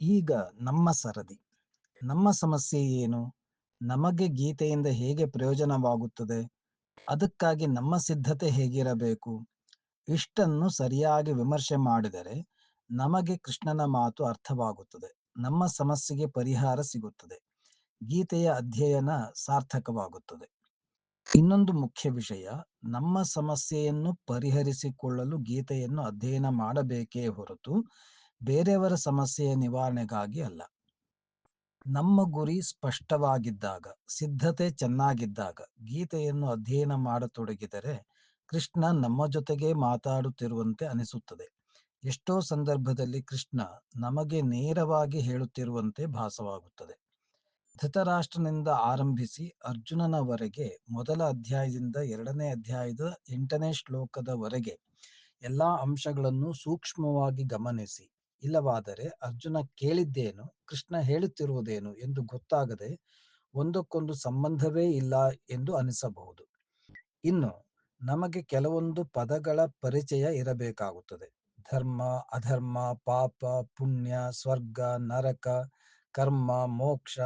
ಈಗ ನಮ್ಮ ಸರದಿ. ನಮ್ಮ ಸಮಸ್ಯೆ ಏನು? ನಮಗೆ ಗೀತೆಯಿಂದ ಹೇಗೆ ಪ್ರಯೋಜನವಾಗುತ್ತದೆ? ಅದಕ್ಕಾಗಿ ನಮ್ಮ ಸಿದ್ಧತೆ ಹೇಗಿರಬೇಕು? ಇಷ್ಟನ್ನು ಸರಿಯಾಗಿ ವಿಮರ್ಶೆ ಮಾಡಿದರೆ ನಮಗೆ ಕೃಷ್ಣನ ಮಾತು ಅರ್ಥವಾಗುತ್ತದೆ. ನಮ್ಮ ಸಮಸ್ಯೆಗೆ ಪರಿಹಾರ ಸಿಗುತ್ತದೆ. ಗೀತೆಯ ಅಧ್ಯಯನ ಸಾರ್ಥಕವಾಗುತ್ತದೆ. ಇನ್ನೊಂದು ಮುಖ್ಯ ವಿಷಯ, ನಮ್ಮ ಸಮಸ್ಯೆಯನ್ನು ಪರಿಹರಿಸಿಕೊಳ್ಳಲು ಗೀತೆಯನ್ನು ಅಧ್ಯಯನ ಮಾಡಬೇಕೇ ಹೊರತು ಬೇರೆಯವರ ಸಮಸ್ಯೆಯ ನಿವಾರಣೆಗಾಗಿ ಅಲ್ಲ. ನಮ್ಮ ಗುರಿ ಸ್ಪಷ್ಟವಾಗಿದ್ದಾಗ, ಸಿದ್ಧತೆ ಚೆನ್ನಾಗಿದ್ದಾಗ ಗೀತೆಯನ್ನು ಅಧ್ಯಯನ ಮಾಡತೊಡಗಿದರೆ ಕೃಷ್ಣ ನಮ್ಮ ಜೊತೆಗೇ ಮಾತಾಡುತ್ತಿರುವಂತೆ ಅನಿಸುತ್ತದೆ. ಎಷ್ಟೋ ಸಂದರ್ಭದಲ್ಲಿ ಕೃಷ್ಣ ನಮಗೆ ನೇರವಾಗಿ ಹೇಳುತ್ತಿರುವಂತೆ ಭಾಸವಾಗುತ್ತದೆ. ಧೃತರಾಷ್ಟ್ರನಿಂದ ಆರಂಭಿಸಿ ಅರ್ಜುನನವರೆಗೆ ಮೊದಲ ಅಧ್ಯಾಯದಿಂದ ಎರಡನೇ ಅಧ್ಯಾಯದ ಎಂಟನೇ ಶ್ಲೋಕದವರೆಗೆ ಎಲ್ಲಾ ಅಂಶಗಳನ್ನು ಸೂಕ್ಷ್ಮವಾಗಿ ಗಮನಿಸಿ ಇಲ್ಲವಾದರೆ ಅರ್ಜುನ ಕೇಳಿದ್ದೇನು ಕೃಷ್ಣ ಹೇಳುತ್ತಿರುವುದೇನು ಎಂದು ಗೊತ್ತಾಗದೆ ಒಂದಕ್ಕೊಂದು ಸಂಬಂಧವೇ ಇಲ್ಲ ಎಂದು ಅನಿಸಬಹುದು. ಇನ್ನು ನಮಗೆ ಕೆಲವೊಂದು ಪದಗಳ ಪರಿಚಯ ಇರಬೇಕಾಗುತ್ತದೆ. ಧರ್ಮ, ಅಧರ್ಮ, ಪಾಪ, ಪುಣ್ಯ, ಸ್ವರ್ಗ, ನರಕ, ಕರ್ಮ, ಮೋಕ್ಷ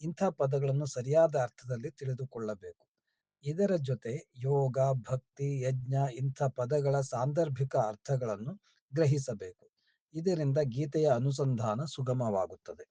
ಇಂಥ ಪದಗಳನ್ನು ಸರಿಯಾದ ಅರ್ಥದಲ್ಲಿ ತಿಳಿದುಕೊಳ್ಳಬೇಕು. ಇದರ ಜೊತೆ ಯೋಗ, ಭಕ್ತಿ, ಯಜ್ಞ ಇಂಥ ಪದಗಳ ಸಾಂದರ್ಭಿಕ ಅರ್ಥಗಳನ್ನು ಗ್ರಹಿಸಬೇಕು. ಇದರಿಂದ ಗೀತೆಯ ಅನುಸಂಧಾನ ಸುಗಮವಾಗುತ್ತದೆ.